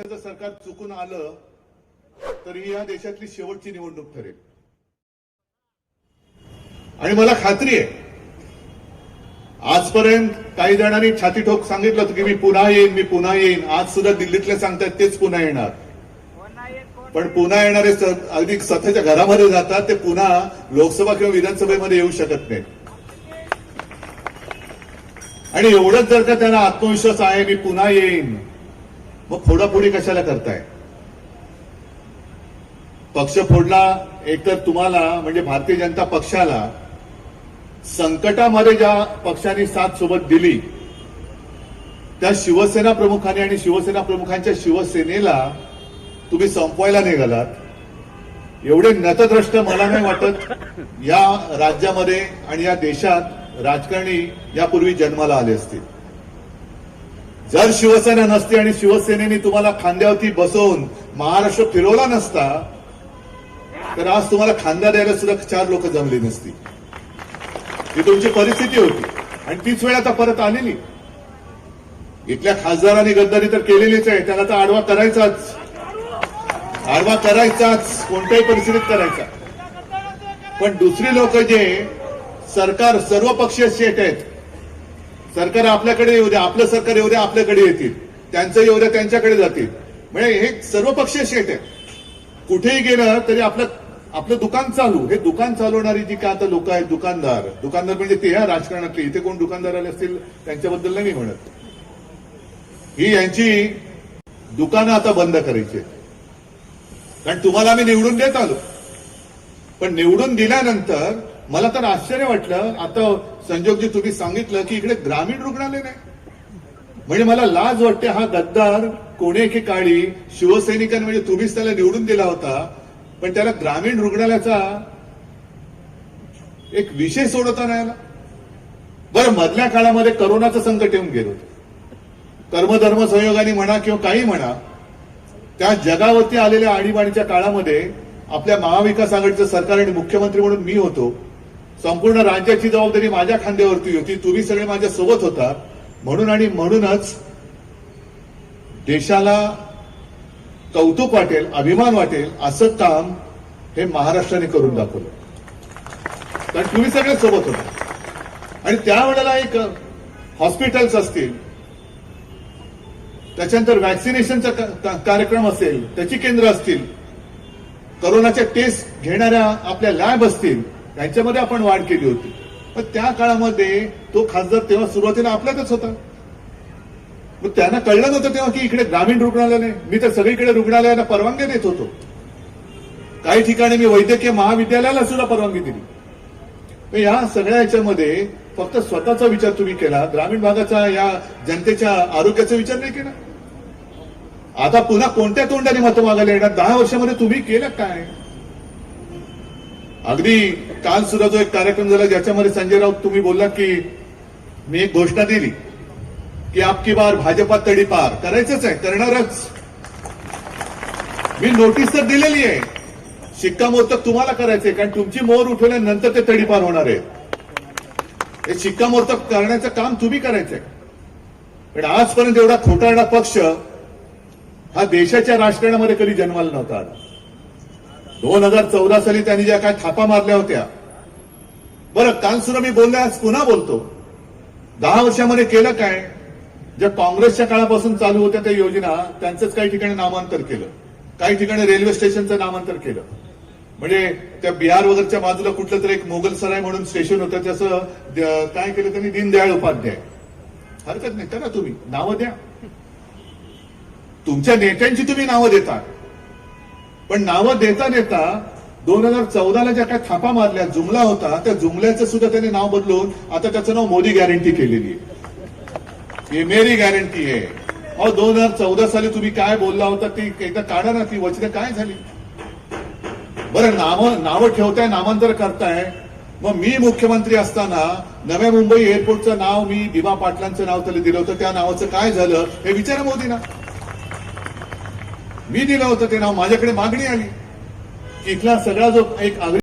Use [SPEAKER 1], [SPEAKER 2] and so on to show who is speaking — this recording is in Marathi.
[SPEAKER 1] पक्षाचं सरकार चुकून आलं तर ही या देशातली शेवटची निवडणूक ठरेल. आणि मला खात्री आहे आजपर्यंत काही जणांनी छाती ठोक सांगितलं होतं की मी पुन्हा येईन मी पुन्हा येईन. आज सुद्धा दिल्लीतले सांगतात तेच पुन्हा येणार. पण पुन्हा येणारे अगदी स्वतःच्या घरामध्ये जातात ते पुन्हा लोकसभा किंवा विधानसभेमध्ये येऊ शकत नाही आणि एवढंच जर का त्यांना आत्मविश्वास आहे मी पुन्हा येईन. मग फोडाफोडी कशाला करताय? पक्ष फोडला एकतर तुम्हाला म्हणजे भारतीय जनता पक्षाला संकटामध्ये ज्या पक्षांनी साथ सोबत दिली त्या शिवसेना प्रमुखाने आणि शिवसेना प्रमुखांच्या शिवसेनेला तुम्ही संपवायला निघालात. एवढे नतद्रष्ट मला नाही वाटत या राज्यामध्ये आणि या देशात राजकारणी यापूर्वी जन्माला आले असतील. जर शिवसेना नसती आणि शिवसेनेने तुम्हाला खांद्यावरती बसवून महाराष्ट्र फिरवला नसता तर आज तुम्हाला खांदा द्यायला सुद्धा चार लोक जमली नसती. ही तुमची परिस्थिती होती. आणि तीच वेळ आता परत आलेली. इथल्या खासदारांनी गद्दारी तर केलेलीच आहे. त्याला तर आडवा करायचाच. आडवा करायचाच. कोणत्याही परिस्थितीत करायचा. पण दुसरी लोक जे सरकार सर्वपक्षीय सेट शेट आहेत सरकार आपल्याकडे येऊ द्या आपलं सरकार येऊ द्या आपल्याकडे येतील. त्यांचं येऊ द्या त्यांच्याकडे जातील. म्हणजे हे सर्व पक्षीय शेट आहे कुठेही गेलं तरी आपलं आपलं दुकान चालू. हे दुकान चालवणारी जी काय आता लोक आहेत दुकानदार दुकानदार म्हणजे ते ह्या राजकारणातले. इथे कोण दुकानदार आले असतील त्यांच्याबद्दल नाही म्हणत. ही यांची दुकानं आता बंद करायची आहेत. कारण तुम्हाला आम्ही निवडून देत आलो. पण निवडून दिल्यानंतर मला तर आश्चर्य वाटलं. आता संजोगजी तुम्ही सांगितलं की इकडे ग्रामीण रुग्णालय नाही. म्हणजे मला लाज वाटते हा गद्दार कोणी एके काळी शिवसैनिकांनी म्हणजे तुम्हीच त्याला निवडून दिला होता पण त्याला ग्रामीण रुग्णालयाचा एक विषय सोडवता नाही आला. बरं मधल्या काळामध्ये करोनाचं संकट येऊन गेलो कर्मधर्म संयोगाने म्हणा किंवा काही म्हणा त्या जगावरती आलेल्या आणीबाणीच्या काळामध्ये आपल्या महाविकास आघाडीचं सरकार आणि मुख्यमंत्री म्हणून मी होतो संपूर्ण राज्याची जबाबदारी माझ्या खांद्यावरती होती. तुम्ही सगळे माझ्या सोबत होता. म्हणून आणि म्हणूनच देशाला कौतुक वाटेल अभिमान वाटेल असं काम हे महाराष्ट्राने करून दाखवलं. कारण तुम्ही सगळे सोबत होता. आणि त्यावेळेला एक हॉस्पिटल्स असतील त्याच्यानंतर व्हॅक्सिनेशनचा का- कार्यक्रम असेल त्याची केंद्र असतील करोनाच्या टेस्ट घेणाऱ्या आपल्या लॅब असतील यांच्यामध्ये आपण वाढ केली होती. पण त्या काळामध्ये तो खासदार तेव्हा सुरुवातीला आपल्यातच होता. मग त्यांना कळलं नव्हतं तेव्हा की इकडे ग्रामीण रुग्णालय नाही. मी तर सगळीकडे रुग्णालयाला परवानगी देत होतो. काही ठिकाणी मी वैद्यकीय महाविद्यालयाला सुद्धा परवानगी दिली. या सगळ्या याच्यामध्ये फक्त स्वतःचा विचार तुम्ही केला. ग्रामीण भागाचा या जनतेच्या आरोग्याचा विचार नाही केला. आता पुन्हा कोणत्या तोंडाने मतं मागायला येणार? दहा वर्षामध्ये तुम्ही केलं काय? अगदी काल सुद्धा जो एक कार्यक्रम झाला ज्याच्यामध्ये संजय राऊत तुम्ही बोलला की मी एक घोषणा दिली की आपकी बार भाजपा तडीपार करायचंच आहे करणारच. मी नोटीस तर दिलेली आहे. शिक्कामोर्तब तुम्हाला करायचंय कारण तुमची मोर उठवल्यानंतर ते तडीपार होणार आहे. हे शिक्कामोर्तब करण्याचं काम तुम्ही करायचंय पण आजपर्यंत एवढा खोटारडा पक्ष हा देशाच्या राजकारणामध्ये कधी जन्माला नव्हता आला. दोन हजार चौदा साली त्यांनी ज्या काय थापा मारल्या होत्या बरं काल मी बोलल्यास पुन्हा बोलतो. दहा वर्षामध्ये केलं काय? ज्या काँग्रेसच्या काळापासून चालू होत्या त्या योजना त्यांचंच काही ठिकाणी नामांतर केलं. काही ठिकाणी रेल्वे स्टेशनचं नामांतर केलं. म्हणजे त्या बिहार वगैरेच्या बाजूला कुठलं तरी एक मोगल सराय म्हणून स्टेशन होतं त्याचं काय केलं त्यांनी? दीनदयाळ उपाध्याय. हरकत नाही करा तुम्ही. नावं द्या. तुमच्या नेत्यांची तुम्ही नावं देता. पण नावं देता देता दोन हजार चौदाला ज्या काय थापा मारल्या जुमला होता त्या जुमल्याचं सुद्धा त्याने नाव बदलून आता त्याचं नाव मोदी गॅरंटी केलेली आहे. ही मेरी गॅरंटी आहे. अहो दोन हजार चौदा साली तुम्ही काय बोलला होता ती एकदा काढा ना ती वचनं काय झाली? बरं नावं नावं ठेवताय नामांतर करताय. मग मी मुख्यमंत्री असताना नव्या मुंबई एअरपोर्टचं नाव मी दिमा पाटलांचं नाव त्याला दिलं होतं. त्या नावाचं काय झालं हे विचारा मोदींना. मी दिलं होतं ते नाव माझ्याकडे मागणी आली. इथला सगळा जो एक